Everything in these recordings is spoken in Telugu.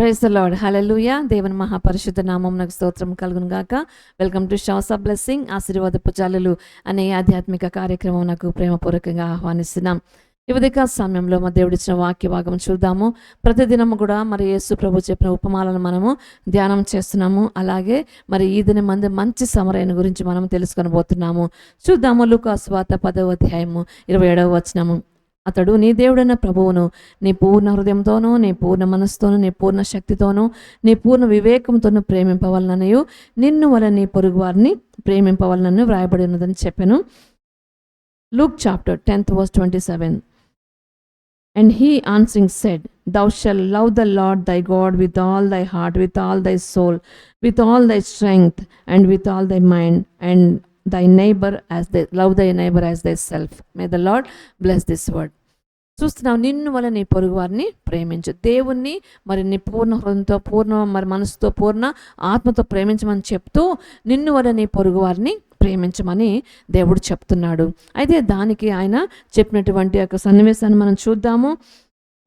ప్రైజ్ ద లార్డ్ హలలుయ దేవుని మహాపరిశుద్ధ నామం నాకు స్తోత్రం కలుగును గాక. వెల్కమ్ టు షాస్ ఆఫ్ బ్లెస్సింగ్ ఆశీర్వాద జాలలు అనే ఆధ్యాత్మిక కార్యక్రమం నాకు ప్రేమపూర్వకంగా ఆహ్వానిస్తున్నాం. యువదికా సమయంలో మా దేవుడిచ్చిన వాక్య భాగం చూద్దాము. ప్రతిదినము కూడా మరి యేసు ప్రభు చెప్పిన ఉపమాలను మనము ధ్యానం చేస్తున్నాము. అలాగే మరి ఈ దిన మంది మంచి సమరయన గురించి మనం తెలుసుకొని పోతున్నాము. చూద్దాము లుకాస్వాత పదవ అధ్యాయము ఇరవై ఏడవ వచనము. అతడు నీ దేవుడైన ప్రభువును నీ పూర్ణ హృదయంతోనూ నీ పూర్ణ మనస్సుతోనూ నీ పూర్ణ శక్తితోనూ నీ పూర్ణ వివేకంతోనూ ప్రేమింపవలనయు నిన్ను వల్ల నీ పొరుగు వారిని ప్రేమింపవలనని వ్రాయబడి ఉన్నదని చెప్పాను. Luke chapter tenth verse twenty seven. And he answering said thou shall love the Lord thy God with all thy heart with all thy soul with all thy strength and with all thy mind and thy neighbour as the love thy neighbour as thyself may the Lord bless this word చూస్తున్నావు నిన్ను వల్ల నీ పొరుగు వారిని ప్రేమించు. దేవుణ్ణి మరి నీ పూర్ణ హృదయంతో పూర్ణ మరి మనసుతో పూర్ణ ఆత్మతో ప్రేమించమని చెప్తూ నిన్ను వల్ల నీ పొరుగు వారిని ప్రేమించమని దేవుడు చెప్తున్నాడు. అయితే దానికి ఆయన చెప్పినటువంటి యొక్క సన్నివేశాన్ని మనం చూద్దాము.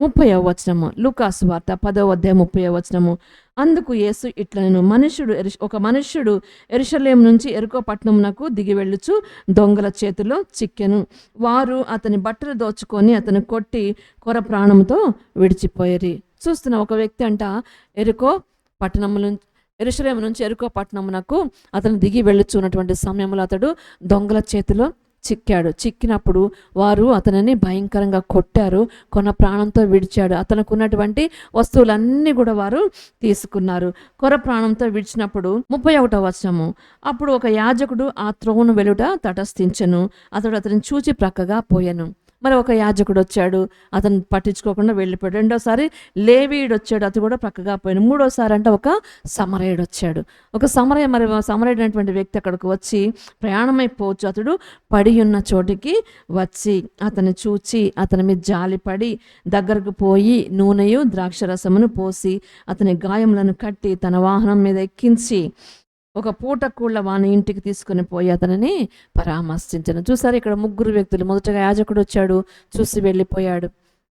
ముప్పై వచనము. లూకాసు వార్త పదవ అధ్యాయం ముప్పై వచనము. అందుకు యేసు ఇట్లను మనుష్యుడు ఒక మనుష్యుడు ఎరుషలేం నుంచి ఎరుకో పట్టణమునకు దిగి వెళ్ళుచు దొంగల చేతిలో చిక్కెను. వారు అతని బట్టలు దోచుకొని అతను కొట్టి కొర ప్రాణంతో విడిచిపోయేరి. చూస్తున్న ఒక వ్యక్తి అంట ఎరుకో పట్టణము నుంచి ఎరుషలేం నుంచి ఎరుకో పట్టణమునకు అతను దిగి వెళ్ళుచున్నటువంటి సమయంలో అతడు దొంగల చేతిలో చిక్కాడు. చిక్కినప్పుడు వారు అతనిని భయంకరంగా కొట్టారు కొన ప్రాణంతో విడిచాడు. అతనికి ఉన్నటువంటి వస్తువులన్నీ కూడా వారు తీసుకున్నారు. కొర ప్రాణంతో విడిచినప్పుడు ముప్పై ఒకటో వచనము. అప్పుడు ఒక యాజకుడు ఆ త్రోను వెలుట తటస్థించను. అతడు అతని చూచి ప్రక్కగా పోయాను. మరి ఒక యాజకుడు వచ్చాడు అతను పట్టించుకోకుండా వెళ్ళిపోయాడు. రెండోసారి లేవీయుడు వచ్చాడు అతను కూడా ప్రక్కగా పోయాడు మూడోసారి అంటే ఒక సమరయుడు వచ్చాడు. ఒక సమరయ మరి సమరయుడు అనేటువంటి వ్యక్తి అక్కడికి వచ్చి ప్రయాణమైపోవచ్చు. అతడు పడి ఉన్న చోటికి వచ్చి అతన్ని చూచి అతని మీద జాలిపడి దగ్గరకు పోయి నూనెయు ద్రాక్షరసమును పోసి అతని గాయములను కట్టి తన వాహనం మీద ఎక్కించి ఒక పూట కూళ్ళ వాని ఇంటికి తీసుకుని పోయి అతనిని పరామర్శించను. చూసారు ఇక్కడ ముగ్గురు వ్యక్తులు. మొదటగా యాజకుడు వచ్చాడు చూసి వెళ్ళిపోయాడు.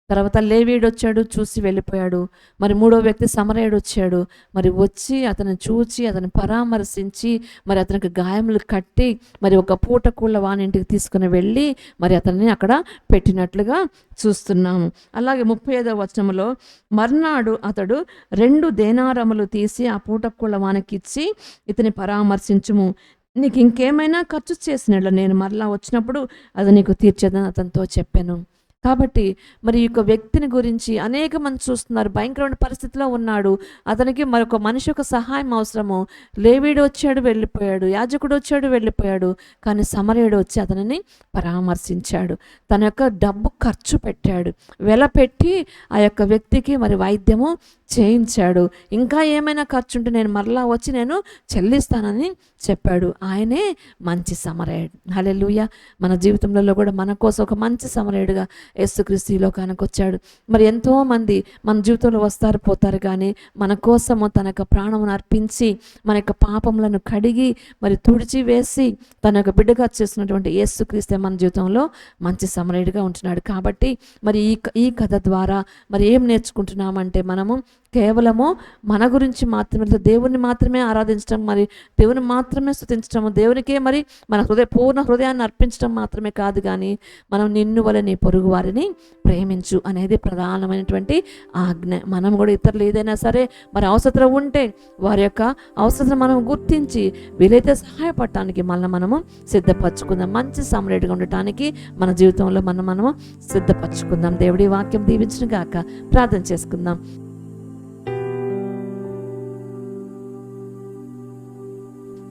తర్వాత లేవీడు వచ్చాడు చూసి వెళ్ళిపోయాడు. మరి మూడో వ్యక్తి సమరయుడు వచ్చాడు. మరి వచ్చి అతను చూచి అతను పరామర్శించి మరి అతనికి గాయములు కట్టి మరి ఒక పూట కూళ్ళ వాని ఇంటికి తీసుకుని వెళ్ళి మరి అతన్ని అక్కడ పెట్టినట్లుగా చూస్తున్నాము. అలాగే ముప్పై ఐదవ వచనంలో మర్నాడు అతడు రెండు దేనారములు తీసి ఆ పూటక్కుళ్ళ వానికి ఇచ్చి ఇతని పరామర్శించుము. నీకు ఇంకేమైనా ఖర్చు చేసినట్లు నేను మరలా వచ్చినప్పుడు అది నీకు తీర్చేదని అతనితో చెప్పాను. కాబట్టి మరి ఈ యొక్క వ్యక్తిని గురించి అనేక మంది చూస్తున్నారు. భయంకరమైన పరిస్థితిలో ఉన్నాడు. అతనికి మరొక మనిషి యొక్క సహాయం అవసరము. లేవీడు వచ్చాడు వెళ్ళిపోయాడు. యాజకుడు వచ్చాడు వెళ్ళిపోయాడు. కానీ సమరయుడు వచ్చి అతనిని పరామర్శించాడు. తన యొక్క డబ్బు ఖర్చు పెట్టాడు. వెల పెట్టి ఆ యొక్క వ్యక్తికి మరి వైద్యము చేయించాడు. ఇంకా ఏమైనా ఖర్చు ఉంటే నేను మరలా వచ్చి నేను చెల్లిస్తానని చెప్పాడు. ఆయనే మంచి సమరయుడు. హలే మన జీవితంలో కూడా మన కోసం ఒక మంచి సమరయుడుగా యేసుక్రీస్తు ఈ లోకానికి వచ్చాడు. మరి ఎంతోమంది మన జీవితంలో వస్తారు పోతారు కానీ మన కోసము తన యొక్క ప్రాణమును అర్పించి మన యొక్క పాపములను కడిగి మరి తుడిచి వేసి తన యొక్క బిడ్డగా చేసినటువంటి యేసుక్రీస్తే మన జీవితంలో మంచి సమరయుడిగా ఉంటున్నాడు. కాబట్టి మరి ఈ క- ఈ కథ ద్వారా మరి ఏం నేర్చుకుంటున్నామంటే మనము కేవలము మన గురించి మాత్రమే లేదా దేవుని మాత్రమే ఆరాధించడం మరి దేవుని మాత్రమే స్థుతించడం దేవునికే మరి మన హృదయ పూర్ణ హృదయాన్ని అర్పించడం మాత్రమే కాదు కానీ మనం నిన్ను వల్ల నీ పొరుగు వారిని ప్రేమించు అనేది ప్రధానమైనటువంటి ఆజ్ఞ. మనం కూడా ఇతరులు ఏదైనా సరే మరి అవసరం ఉంటే వారి యొక్క అవసరం మనం గుర్తించి వీలైతే సహాయపడటానికి మళ్ళీ మనము సిద్ధపరచుకుందాం. మంచి సమరేటుగా ఉండటానికి మన జీవితంలో మనం మనము సిద్ధపరచుకుందాం. దేవుడి వాక్యం దీవించిన గాక ప్రార్థన చేసుకుందాం.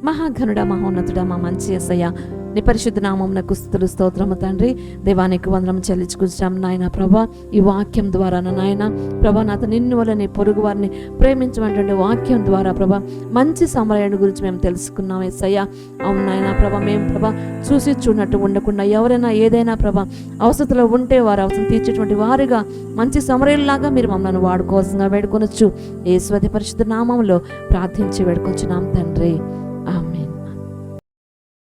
మహాఘనుడ మహోన్నతుడ మా మంచి ఎసయ్య నీ పరిశుద్ధ నామమునకు స్థుతులు స్తోత్రము తండ్రి. దేవానికి వందనం చెల్లించుకుంటాం నాయన ప్రభా. ఈ వాక్యం ద్వారా నా నాయన ప్రభా నాత నిన్ను వల్ల నీ పొరుగు వారిని ప్రేమించమటువంటి వాక్యం ద్వారా ప్రభా మంచి సమరయుడి గురించి మేము తెలుసుకున్నాం ఎస్సయ్య అవును నాయన ప్రభా మేము ప్రభా చూసి చూడనట్టు ఉండకుండా ఎవరైనా ఏదైనా ప్రభా అవసరతలో ఉంటే వారు అవసరం తీర్చేటువంటి వారిగా మంచి సమరయుల్లాగా మీరు మమ్మల్ని వాడుకోవాల్సిందిగా వేడుకొనొచ్చు. ఏ స్వతి పరిశుద్ధ నామంలో ప్రార్థించి వేడుకొచ్చున్నాం తండ్రి.